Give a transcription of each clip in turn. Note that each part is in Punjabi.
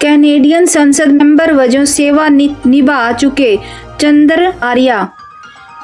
ਕੈਨੇਡੀਅਨ ਸੰਸਦ ਮੈਂਬਰ ਵਜੋਂ ਸੇਵਾ ਨਿਭਾ ਚੁੱਕੇ ਚੰਦਰ ਆਰੀਆ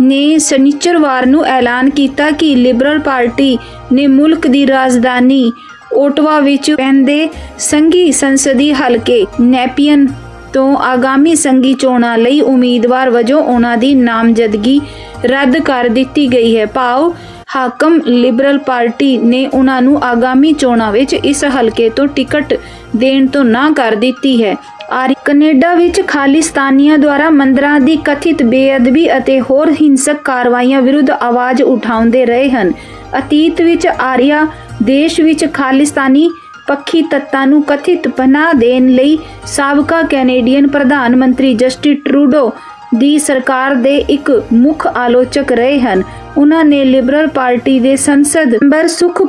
ਨੇ ਸ਼ਨੀਚਰਵਾਰ ਨੂੰ ਐਲਾਨ ਕੀਤਾ ਕਿ ਲਿਬਰਲ ਪਾਰਟੀ ਨੇ ਮੁਲਕ ਦੀ ਰਾਜਧਾਨੀ ਓਟਵਾ ਵਿੱਚ ਪੈਂਦੇ ਸੰਘੀ ਸੰਸਦੀ ਹਲਕੇ ਨੈਪੀਅਨ ਤੋਂ ਆਗਾਮੀ ਸੰਘੀ ਚੋਣਾਂ ਲਈ ਉਮੀਦਵਾਰ ਵਜੋਂ ਉਹਨਾਂ ਦੀ ਨਾਮਜ਼ਦਗੀ ਰੱਦ ਕਰ ਦਿੱਤੀ ਗਈ ਹੈ। ਭਾਵ ਹਾਕਮ ਲਿਬਰਲ ਪਾਰਟੀ ਨੇ ਉਹਨਾਂ ਨੂੰ ਆਗਾਮੀ ਚੋਣਾਂ ਵਿੱਚ ਇਸ ਹਲਕੇ ਤੋਂ ਟਿਕਟ ਦੇਣ ਤੋਂ ਨਾ ਕਰ ਦਿੱਤੀ ਹੈ। ਆਰ ਕੈਨੇਡਾ ਵਿੱਚ ਖਾਲਿਸਤਾਨੀਆਂ ਦੁਆਰਾ ਮੰਦਰਾਂ ਦੀ ਕਥਿਤ ਬੇਅਦਬੀ ਅਤੇ ਹੋਰ ਹਿੰਸਕ ਕਾਰਵਾਈਆਂ ਵਿਰੁੱਧ ਆਵਾਜ਼ ਉਠਾਉਂਦੇ ਰਹੇ ਹਨ। ਅਤੀਤ ਵਿੱਚ ਆਰੀਆ ਦੇਸ਼ ਵਿੱਚ ਖਾਲਿਸਤਾਨੀ ਪੱਖੀ ਤੱਤਾਂ ਨੂੰ ਕਥਿਤ ਪਨਾਹ ਦੇਣ ਲਈ ਸਾਬਕਾ ਕੈਨੇਡੀਅਨ ਪ੍ਰਧਾਨ ਮੰਤਰੀ ਜਸਟਿਨ ਟਰੂਡੋ ਦੀ ਸਰਕਾਰ ਦੇ ਇੱਕ ਮੁੱਖ ਆਲੋਚਕ ਰਹੇ ਹਨ। ਉਹਨਾਂ ਨੇ ਲਿਬਰਲ ਪਾਰਟੀ ਦੇ ਸੰਸਦ ਮੈਂਬਰ ਸੁਖ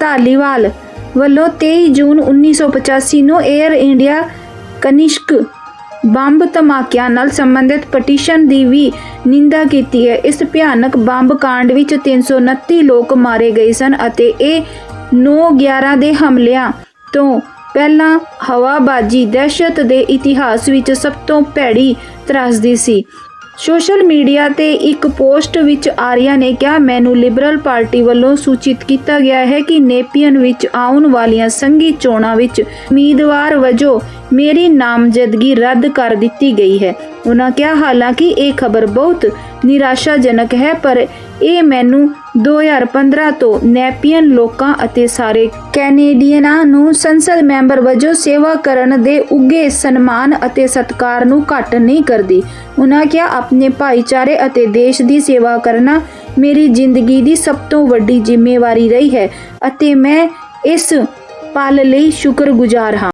ਧਾਲੀਵਾਲ ਵੱਲੋਂ 23 ਜੂਨ 1985 ਨੂੰ 에ਅਰ ਇੰਡੀਆ ਕਨਿਸ਼ਕ ਬੰਬ ਧਮਾਕਿਆਂ ਨਾਲ ਸੰਬੰਧਿਤ ਪਟੀਸ਼ਨ ਦੀ ਵੀ ਨਿੰਦਾ ਕੀਤੀ ਹੈ। ਇਸ ਭਿਆਨਕ ਬੰਬ ਕਾਂਡ ਵਿੱਚ 329 ਲੋਕ ਮਾਰੇ ਗਏ ਸਨ ਅਤੇ ਇਹ 9/11 ਦੇ ਹਮਲਿਆਂ ਤੋਂ ਪਹਿਲਾਂ ਹਵਾਬਾਜੀ ਦਹਿਸ਼ਤ ਦੇ ਇਤਿਹਾਸ ਵਿੱਚ ਸਭ ਤੋਂ ਭੈੜੀ ਤਰਾਸਦੀ ਸੀ। ਸੋਸ਼ਲ ਮੀਡੀਆ ਤੇ ਇੱਕ ਪੋਸਟ ਵਿੱਚ ਆਰੀਆ ਨੇ ਕਿਹਾ, ਮੈਨੂੰ ਲਿਬਰਲ ਪਾਰਟੀ ਵੱਲੋਂ ਸੂਚਿਤ ਕੀਤਾ ਗਿਆ ਹੈ ਕਿ ਨੇਪੀਅਨ ਵਿੱਚ ਆਉਣ ਵਾਲੀਆਂ ਸੰਘੀ ਚੋਣਾਂ ਵਿੱਚ ਉਮੀਦਵਾਰ ਵਜੋਂ ਮੇਰੀ ਨਾਮਜ਼ਦਗੀ ਰੱਦ ਕਰ ਦਿੱਤੀ ਗਈ ਹੈ। ਉਹਨਾਂ ਕਿਹਾ, ਹਾਲਾਂਕਿ ਇਹ ਖਬਰ ਬਹੁਤ ਨਿਰਾਸ਼ਾਜਨਕ ਹੈ, ਪਰ ਇਹ ਮੈਨੂੰ 2015 ਤੋਂ ਨੈਪੀਅਨ ਲੋਕਾਂ ਅਤੇ ਸਾਰੇ ਕੈਨੇਡੀਅਨਾਂ ਨੂੰ ਸੰਸਦ ਮੈਂਬਰ ਵਜੋਂ ਸੇਵਾ ਕਰਨ ਦੇ ਉੱਗੇ ਸਨਮਾਨ ਅਤੇ ਸਤਿਕਾਰ ਨੂੰ ਘੱਟ ਨਹੀਂ ਕਰਦੀ। ਉਹਨਾਂ ਕਿਹਾ, ਆਪਣੇ ਭਾਈਚਾਰੇ ਅਤੇ ਦੇਸ਼ ਦੀ ਸੇਵਾ ਕਰਨਾ ਮੇਰੀ ਜ਼ਿੰਦਗੀ ਦੀ ਸਭ ਤੋਂ ਵੱਡੀ ਜ਼ਿੰਮੇਵਾਰੀ ਰਹੀ ਹੈ ਅਤੇ ਮੈਂ ਇਸ ਪਲ ਲਈ ਸ਼ੁਕਰਗੁਜ਼ਾਰ ਹਾਂ।